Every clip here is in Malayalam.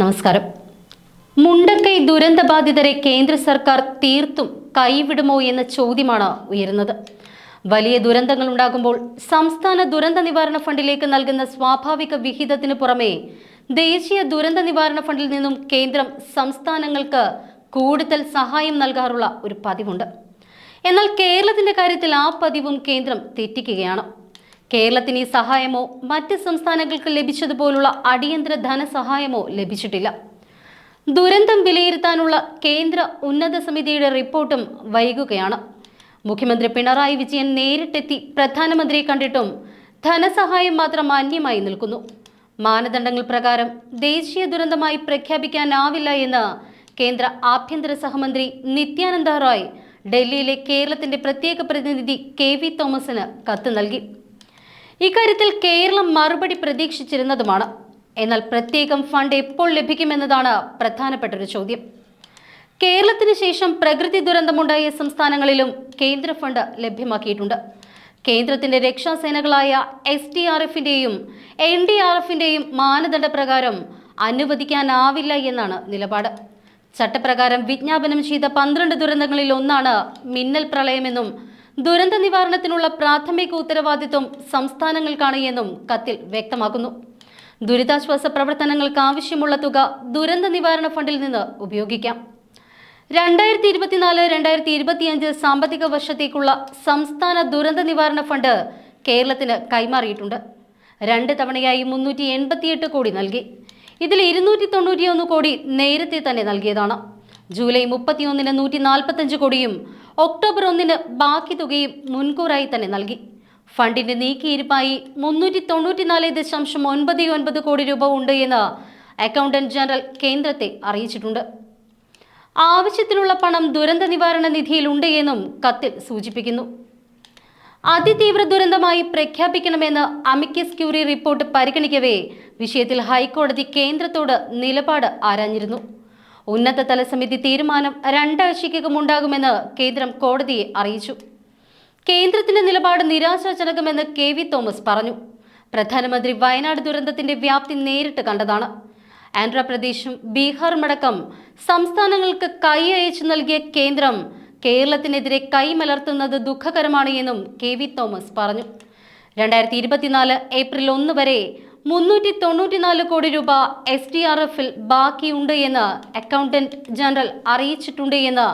നമസ്കാരം. മുണ്ടക്കൈ ദുരന്തബാധിതരെ കേന്ദ്ര സർക്കാർ തീർത്തും കൈവിടുമോ എന്ന ചോദ്യമാണ് ഉയരുന്നത്. വലിയ ദുരന്തങ്ങൾ ഉണ്ടാകുമ്പോൾ സംസ്ഥാന ദുരന്ത നിവാരണ ഫണ്ടിലേക്ക് നൽകുന്ന സ്വാഭാവിക വിഹിതത്തിന് പുറമേ ദേശീയ ദുരന്ത നിവാരണ ഫണ്ടിൽ നിന്നും കേന്ദ്രം സംസ്ഥാനങ്ങൾക്ക് കൂടുതൽ സഹായം നൽകാറുള്ള ഒരു പതിവുണ്ട്. എന്നാൽ കേരളത്തിന്റെ കാര്യത്തിൽ ആ പതിവും കേന്ദ്രം തെറ്റിക്കുകയാണ്. കേരളത്തിന് ഈ സഹായമോ മറ്റ് സംസ്ഥാനങ്ങൾക്ക് ലഭിച്ചതുപോലുള്ള അടിയന്തര ധനസഹായമോ ലഭിച്ചിട്ടില്ല. ദുരന്തം വിലയിരുത്താനുള്ള കേന്ദ്ര ഉന്നത സമിതിയുടെ റിപ്പോർട്ടും വൈകുകയാണ്. മുഖ്യമന്ത്രി പിണറായി വിജയൻ നേരിട്ടെത്തി പ്രധാനമന്ത്രിയെ കണ്ടിട്ടും ധനസഹായം മാത്രം മാന്യമായി നിൽക്കുന്നു. മാനദണ്ഡങ്ങൾ പ്രകാരം ദേശീയ ദുരന്തമായി പ്രഖ്യാപിക്കാനാവില്ല എന്ന് കേന്ദ്ര ആഭ്യന്തര സഹമന്ത്രി നിത്യാനന്ദ റോയ് ഡൽഹിയിലെ കേരളത്തിന്റെ പ്രത്യേക പ്രതിനിധി കെ വി തോമസിന് കത്ത് നൽകി. ഇക്കാര്യത്തിൽ കേരളം മറുപടി പ്രതീക്ഷിച്ചിരുന്നതുമാണ്. എന്നാൽ പ്രത്യേകം ഫണ്ട് എപ്പോൾ ലഭിക്കുമെന്നതാണ് പ്രധാനപ്പെട്ട ഒരു ചോദ്യം. കേരളത്തിന് ശേഷം പ്രകൃതി ദുരന്തമുണ്ടായ സംസ്ഥാനങ്ങളിലും കേന്ദ്ര ഫണ്ട് ലഭ്യമാക്കിയിട്ടുണ്ട്. കേന്ദ്രത്തിന്റെ രക്ഷാസേനകളായ എസ് ഡി ആർ എഫിന്റെയും എൻ ഡി ആർ എഫിന്റെയും മാനദണ്ഡ പ്രകാരം അനുവദിക്കാനാവില്ല എന്നാണ് നിലപാട്. ചട്ടപ്രകാരം വിജ്ഞാപനം ചെയ്ത പന്ത്രണ്ട് ദുരന്തങ്ങളിൽ ഒന്നാണ് മിന്നൽ പ്രളയമെന്നും ദുരന്ത നിവാരണത്തിനുള്ള പ്രാഥമിക ഉത്തരവാദിത്വം സംസ്ഥാനങ്ങൾക്കാണ് എന്നും കത്തിൽ വ്യക്തമാക്കുന്നു. ദുരിതാശ്വാസ പ്രവർത്തനങ്ങൾക്ക് ആവശ്യമുള്ള തുക ദുരന്ത നിവാരണ ഫണ്ടിൽ നിന്ന് ഉപയോഗിക്കാം. രണ്ടായിരത്തി ഇരുപത്തിനാല് രണ്ടായിരത്തി ഇരുപത്തിയഞ്ച് സാമ്പത്തിക വർഷത്തേക്കുള്ള സംസ്ഥാന ദുരന്ത നിവാരണ ഫണ്ട് കേരളത്തിന് കൈമാറിയിട്ടുണ്ട്. രണ്ട് തവണയായി മുന്നൂറ്റി എൺപത്തിയെട്ട് കോടി നൽകി. ഇതിൽ ഇരുന്നൂറ്റി തൊണ്ണൂറ്റിയൊന്ന് കോടി നേരത്തെ തന്നെ നൽകിയതാണ്. ജൂലൈ മുപ്പത്തിയൊന്നിന് നൂറ്റി നാൽപ്പത്തഞ്ച് കോടിയും ഒക്ടോബർ ഒന്നിന് ബാക്കി തുകയും മുൻകൂറായി തന്നെ നൽകി. ഫണ്ടിന്റെ നീക്കിയിരിപ്പായി മുന്നൂറ്റി തൊണ്ണൂറ്റിനാല് ദശാംശം ഒൻപത് ഒൻപത് കോടി രൂപ ഉണ്ട് എന്ന് അക്കൗണ്ടന്റ് ജനറൽ കേന്ദ്രത്തെ അറിയിച്ചിട്ടുണ്ട്. ആവശ്യത്തിനുള്ള പണം ദുരന്ത നിവാരണ നിധിയിലുണ്ട് എന്നും കത്തിൽ സൂചിപ്പിക്കുന്നു. അതിതീവ്ര ദുരന്തമായി പ്രഖ്യാപിക്കണമെന്ന് അമിക്കസ് ക്യൂറി റിപ്പോർട്ട് പരിഗണിക്കവേ വിഷയത്തിൽ ഹൈക്കോടതി കേന്ദ്രത്തോട് നിലപാട് ആരാഞ്ഞിരുന്നു. ഉന്നതതല സമിതി തീരുമാനം രണ്ടാഴ്ചയ്ക്കകം ഉണ്ടാകുമെന്ന് കേന്ദ്രം കോടതിയെ അറിയിച്ചു. കേന്ദ്രത്തിന്റെ നിലപാട് നിരാശാജനകമെന്ന് കെ വി തോമസ് പറഞ്ഞു. പ്രധാനമന്ത്രി വയനാട് ദുരന്തത്തിന്റെ വ്യാപ്തി നേരിട്ട് കണ്ടതാണ്. ആന്ധ്രാപ്രദേശും ബീഹാറുമടക്കം സംസ്ഥാനങ്ങൾക്ക് കൈ അയച്ചു നൽകിയ കേന്ദ്രം കേരളത്തിനെതിരെ കൈമലർത്തുന്നത് ദുഃഖകരമാണ് എന്നും കെ വി തോമസ് പറഞ്ഞു. രണ്ടായിരത്തി ഇരുപത്തിനാല് ഏപ്രിൽ ഒന്ന് വരെ മുന്നൂറ്റി തൊണ്ണൂറ്റിനാല് കോടി രൂപ എസ് ഡി ആർ എഫിൽ ബാക്കിയുണ്ട് എന്ന് അക്കൗണ്ടന്റ് ജനറൽ അറിയിച്ചിട്ടുണ്ട് എന്ന്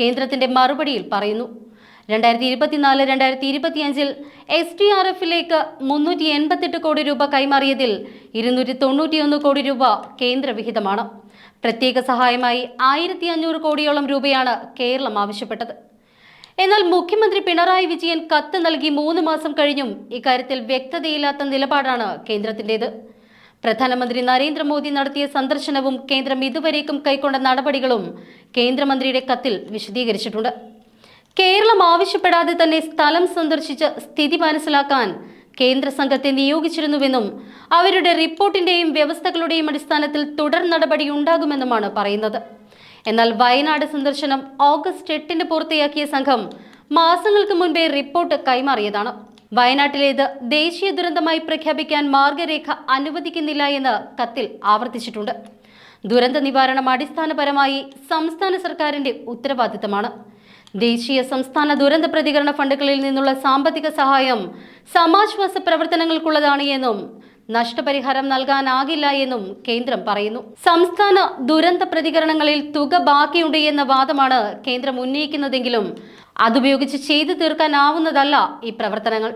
കേന്ദ്രത്തിന്റെ മറുപടിയിൽ പറയുന്നു. രണ്ടായിരത്തി ഇരുപത്തിനാല് രണ്ടായിരത്തി ഇരുപത്തിയഞ്ചിൽ എസ് ഡി ആർ എഫിലേക്ക് മുന്നൂറ്റി എൺപത്തെട്ട് കോടി രൂപ കൈമാറിയതിൽ ഇരുന്നൂറ്റി തൊണ്ണൂറ്റിയൊന്ന് കോടി രൂപ കേന്ദ്ര വിഹിതമാണ് പ്രത്യേക സഹായമായി ആയിരത്തി അഞ്ഞൂറ് കോടിയോളം രൂപയാണ് കേരളം ആവശ്യപ്പെട്ടത്. എന്നാൽ മുഖ്യമന്ത്രി പിണറായി വിജയൻ കത്ത് നൽകി മൂന്ന് മാസം കഴിഞ്ഞും ഇക്കാര്യത്തിൽ വ്യക്തതയില്ലാത്ത നിലപാടാണ് കേന്ദ്രത്തിന്റെത്. പ്രധാനമന്ത്രി നരേന്ദ്രമോദി നടത്തിയ സന്ദർശനവും കേന്ദ്രം ഇതുവരേക്കും കൈക്കൊണ്ട നടപടികളും കേന്ദ്രമന്ത്രിയുടെ കത്തിൽ വിശദീകരിച്ചിട്ടുണ്ട്. കേരളം ആവശ്യപ്പെടാതെ തന്നെ സ്ഥലം സന്ദർശിച്ച് സ്ഥിതി മനസ്സിലാക്കാൻ കേന്ദ്ര സംഘത്തെ നിയോഗിച്ചിരുന്നുവെന്നും അവരുടെ റിപ്പോർട്ടിന്റെയും വ്യവസ്ഥകളുടെയും അടിസ്ഥാനത്തിൽ തുടർ നടപടി ഉണ്ടാകുമെന്നുമാണ് പറയുന്നത്. എന്നാൽ വയനാട് സന്ദർശനം ഓഗസ്റ്റ് എട്ടിന് പൂർത്തിയാക്കിയ സംഘം മാസങ്ങൾക്ക് മുൻപേ റിപ്പോർട്ട് കൈമാറിയതാണ്. വയനാട്ടിലേത് ദേശീയ ദുരന്തമായി പ്രഖ്യാപിക്കാൻ മാർഗരേഖ അനുവദിക്കുന്നില്ല എന്ന് കത്തിൽ ആവർത്തിച്ചിട്ടുണ്ട്. ദുരന്ത നിവാരണം അടിസ്ഥാനപരമായി സംസ്ഥാന സർക്കാരിന്റെ ഉത്തരവാദിത്തമാണ്. ദേശീയ സംസ്ഥാന ദുരന്ത പ്രതികരണ ഫണ്ടുകളിൽ നിന്നുള്ള സാമ്പത്തിക സഹായം സമാശ്വാസ പ്രവർത്തനങ്ങൾക്കുള്ളതാണ് എന്നും നഷ്ടപരിഹാരം നൽകാനാകില്ല എന്നും കേന്ദ്രം പറയുന്നു. സംസ്ഥാന ദുരന്ത പ്രതികരണങ്ങളിൽ തുക ബാക്കിയുണ്ട് എന്ന വാദമാണ് കേന്ദ്രം ഉന്നയിക്കുന്നതെങ്കിലും അതുപയോഗിച്ച് ചെയ്തു തീർക്കാനാവുന്നതല്ല ഈ പ്രവർത്തനങ്ങൾ.